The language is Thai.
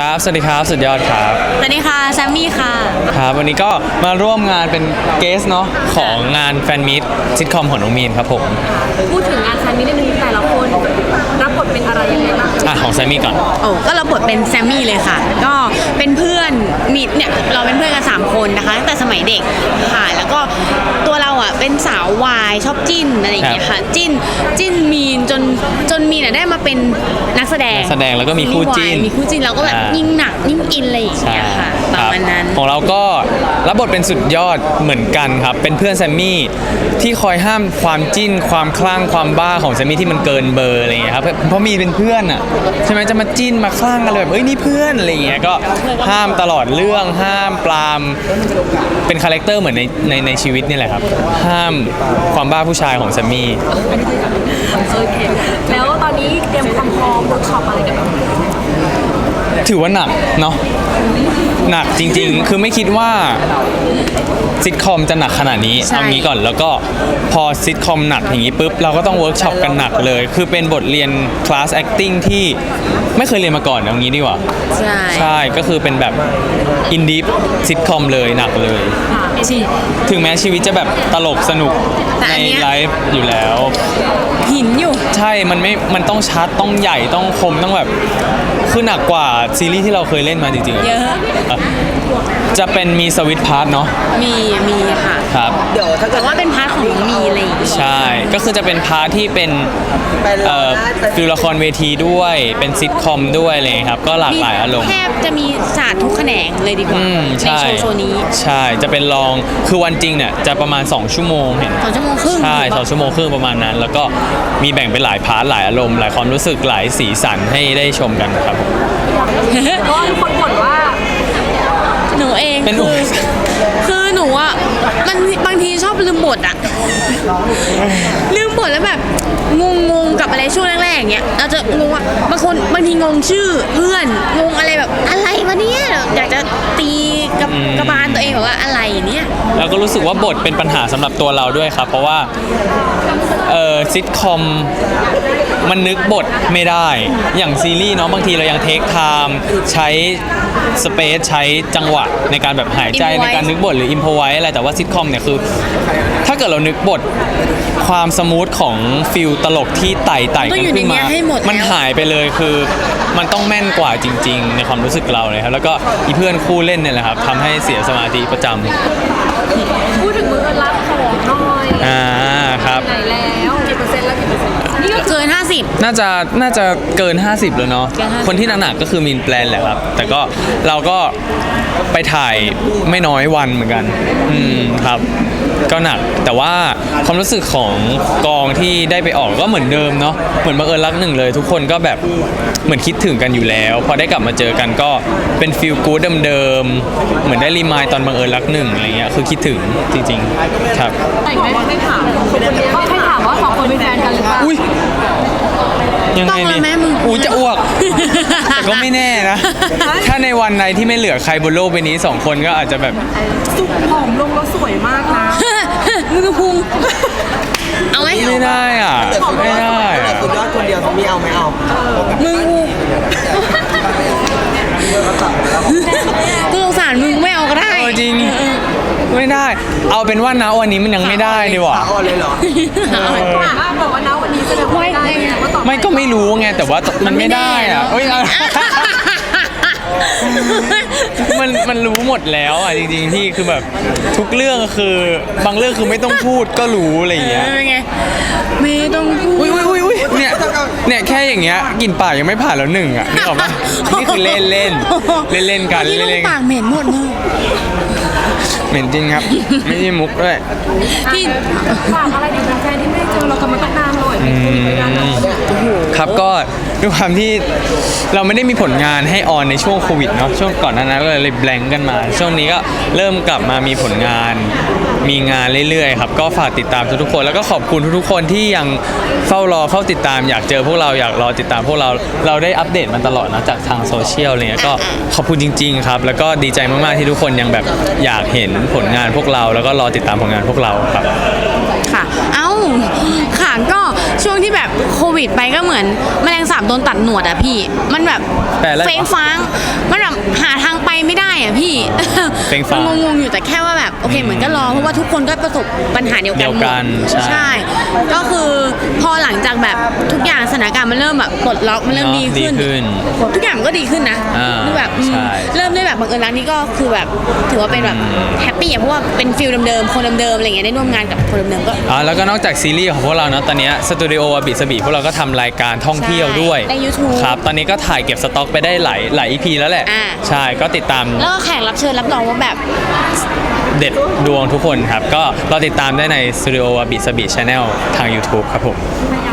ครับ สวัสดีครับ สุดยอดครับ สวัสดีค่ะ แซมมี่ค่ะ ครับ วันนี้ก็มาร่วมงานเป็นเกสเนาะของงานแฟนมิตซิทคอมของน้องมีนครับผม พูดถึงงานแฟนมิตรนึงแต่ละคนรับบทเป็นอะไรยังไงบ้างอะ ของแซมมี่ก่อน โอ้ก็เราบทเป็นแซมมี่เลยค่ะ ก็เป็นเพื่อนมีเนี่ยเราเป็นเพื่อนกันสามคนนะคะตั้งแต่สมัยเด็กค่ะแล้วก็ตัว เราอะเป็นสาววายชอบจิ้นอะไรอย่างเงี้ยค่ะ จิ้นจิ้นมีนจนจนมีนอะได้มาเป็นนักแสดงนักแสดงแล้วก็มีคู่จิ้น มีคู่จิ้นเราก็แบบอ่ายิ่ยิ่งหนักยิ่งอินอะไรอย่างใช่เงี้ยค่ะ ของเราก็รับบทเป็นสุดยอดเหมือนกันครับ เป็นเพื่อนแซมมี่ที่คอยห้ามความจิ้น ความคลั่งความบ้าของแซมมี่ที่มันเกินเบอร์อะไรอย่างเงี้ยครับเพราะมีเป็นเพื่อนอะใช่ไหมจะมาจิ้นมาคลั่งกันเลยแบบเอ้ยนี่เพื่อนอะไรอย่างเงี้ยก็ห้ามตลอดเรื่องห้ามปรามเป็นคาแรคเตอร์เหมือนในในในชีวิตนี่แหละครับ ห้ามความบ้าผู้ชายของแซมมี่โอเคแล้วตอนนี้เตรียมความพร้อมเวิร์กช็อปอะไรกันบ้าง ถือว่าหนักเนาะหนักจริงๆ คือไม่คิดว่าซิทคอมจะหนักขนาดนี้ใช่ เอางี้ก่อนแล้วก็พอซิทคอมหนักอย่างนี้ปุ๊บเราก็ต้องเวิร์กช็อปกันหนักเลย คือเป็นบทเรียนคลาส acting ที่ไม่เคยเรียนมาก่อนเอางี้ดีกว่า ใช่ ใช่ก็คือเป็นแบบอินดี้ซิทคอมเลยหนักเลยจริงถึงแม้ชีวิตจะแบบตลกสนุกแต่ในอันเนี้ย ไลฟ์อยู่แล้ว หินอยู่ ใช่ มันไม่ มันต้องชัด ต้องใหญ่ ต้องคม ต้องแบบ คือหนักกว่าซีรีส์ที่เราเคยเล่นมาจริงๆเยอะอะจะเป็นมีสวิตพาร์ทเนาะมีมีค่ะ ครับ เดี๋ยวถ้าเกิแต่ดว่าเป็นพาร์ทของน้องมีอะไรอย่างเงี้ยใช่ ก็คือจะเป็นพาร์ทที่เป็นไปรอเอ่อได้ไปฟิลละครเวทีด้วย เป็นซิทคอมด้วยอะไรอย่างเลยครับ ก็หลากหลายอารมณ์ แทบจะมีศาสตร์ทุกแขนงเลยดีกว่าอืมในใช่โชว์โชว์นี้ใช่จะเป็นลองคือวันจริงเนี่ยจะประมาณ 2 ชั่วโมงเห็นสองชั่วโมงครึ่งใช่สองชั่วโมงครึ่งประมาณนั้น แล้วก็มีแบ่งเป็นหลายพาร์ทหลายอารมณ์ หลายความรู้สึกหลายสีสันให้ได้ชมกันครับผม เพราะว่าทุกคนบ่นว่า หนูเองเป็นคืออุปสรรคคือหนูอะมันบางทีชอบลืมบทอะ ลืมบทแล้วแบบงง เงี้ยเราจะงงว่าบางคนบางทีงงชื่อเพื่อนงงอะไรแบบอะไรวะเนี่ยอยากจะตีกับกระบาลตัวเองแบบว่าอะไรเนี่ย แล้วก็รู้สึกว่าบทเป็นปัญหาสำหรับตัวเราด้วยครับ เพราะว่าเออซิทคอมมันนึกบทไม่ได้ อย่างซีรีส์เนาะบางทีเรายังเทคไทม์ใช้สเปซใช้จังหวะในการแบบหายใจ Improvise ในการนึกบทหรืออิมพอไว้อะไรแต่ว่าซิทคอมเนี่ยคือ ถ้าเกิดเรานึกบทความสมูทของฟิลตลกที่ไต่ไต่ต้กัอนงอยู่ขึ้นในเนี้มายให้หมดมันแล้วหายไปเลยคือ มันต้องแม่นกว่าจริง ๆ ในความรู้สึกเราเลยครับ แล้วก็อีเพื่อนคู่เล่นเนี่ยแหละครับทำให้เสียสมาธิประจำพูดถึงมือรับของหน่อยอ่าครับ ไหนแล้วกี่เปอร์เ50 น่าจะน่าจะเกิน 50 แล้วเนาะ เกิน50 คนที่หนักๆก็คือมินแปลนแหละครับ แต่ก็เราก็ไปถ่ายไม่น้อยวันเหมือนกัน อืมครับ ก็หนัก แต่ว่าความรู้สึกของกองที่ได้ไปออกก็เหมือนเดิมเนาะ เหมือนบังเอิญรักหนึ่งเลย ทุกคนก็แบบเหมือนคิดถึงกันอยู่แล้ว พอได้กลับมาเจอกันก็เป็นฟิลกู๊ดเดิมๆ เหมือนได้รีมายตอนบังเอิญรักหนึ่งอะไรเงี้ย คือคิดถึงจริงๆ ครับ แต่งได้ไม่ถามเขาให้ถามว่าสองคนเป็นแฟนกันหรือเปล่าอุ้ยยังไงต้องแล้นี่วไหมมึงอุ้ยจะอ้วก แต่ก็ไม่แน่นะ ถ้าในวันใดที่ไม่เหลือใครบนโลกใบนี้สองคนก็อาจจะแบบสุกผอมลงแล้วสวยมากนะมึงดูพุงเอาไหมไม่ได้อะไม่ได้แต่อะคุณยอดคนเดียวเขาไม่เอาไม่เอามึง ไม่ได้ เอาเป็นว่านะวันนี้มันยังไม่ได้ดีกว่า ขาอ่อนเลยเหรอ ว่าบอกว่านะวันนี้แสดงว่าได้ไงว่าต่อปไม่ก็ไม่รู้ไงแต่ว่ามันไม่ได้อะเอ้ยเอา มันมันรู้หมดแล้วอะจริงๆที่คือแบบทุกเรื่องคือบางเรื่องคือไม่ต้องพูดก็รู้อะไรอย่างเงี้ยเออไงไม่ต้องพูดอุ้ยอุ้ยอุ้ยอุ้ยเนี่ยเนี่ยแค่อย่างเงี้ยกลินปากยังไม่ผ่านแล้วหนึ่งอะนึกออกปะนี่คือเล่นเล่นเล่นเล่นๆกันที่เล่นลูเล่กนๆปากเหม็นหมดเลย เหม็นจริงครับ ไม่ใช่มุกด้วย ที่ฝากอะไรถึงแฟนๆที่ไม่ได้เจอเรากันมาตั้งนานหน่อยไม่คุยกันอะครับก็ ด้วยความที่เราไม่ได้มีผลงานให้ออนในช่วงโควิดเนาะช่วงก่อนหน้านั้นก็เลยแบงกันมา ช่วงนี้ก็เริ่มกลับมามีผลงาน มีงานเรื่อยๆครับก็ฝากติดตามทุกๆคน แล้วก็ขอบคุณทุกๆคนที่ยังเฝ้ารอเข้าติดตามอยากเจอพวกเราอยากรอติดตามพวกเราเราได้อัปเดตมันตลอดนะจากทางโซเชียลอะไรเงี้ยก็ขอบคุณจริง ๆ ครับ แล้วก็ดีใจมากๆที่ทุกคนยังแบบอยากเห็นผลงานพวกเรา แล้วก็รอติดตามผลงานพวกเราครับ ค่ะ เอ้าค่ะก็ ช่วงที่แบบโควิดไปก็เหมือนแมลงสาบโดนตัดหนวดอะพี่ มันแบบแปลอะไรวะเฟ้งฟ้างมันแบบหาทางไปไม่ได้อะพี่เฟ้งฟ้างมันงงๆอยู่แต่แค่ว่าแบบโอเคเหมือนก็รอเพราะว่าทุกคนก็ประสบปัญหาเดียวกันเดียวหมกัดนใช่ ใช่ ก็คือพอหลังจากแบบทุกอย่างสถานการณ์มันเริ่มแบบปลดล็อกมันเริ่มเนอะดีขึ้นดีขึ้น ทุกอย่างมันก็ดีขึ้นนะอ่าคือแบบอืมใช่เริ่มได้แบบบังเอิญร้านนี้ก็คือแบบถือว่าเป็นแบบแฮปปี้อะเพราะว่าเป็นฟิลเดิมๆ คนเดิมๆ อะไรเงี้ยได้ร่วมงานกับคนเดิมๆ ก็ อ่าแล้วก็นอกจากซีรีส์ของพวกเราเนาะตอนเนี้ยสตูดิโออบิสบีพวกเราก็ทำรายการท่องเที่ยวด้วยใช่ใน YouTube ครับ ตอนนี้ก็ถ่ายเก็บสต็อกไปได้หลายหลาย EP แล้วแหละ อ่า ใช่ก็ติดตามแล้วก็แขกรับเชิญรับรองว่าแบบ เด็ดดวงทุกคนครับ ก็รอติดตามได้ในสตูดิโออบิสบีชาแนลทาง YouTube ครับผมบรรย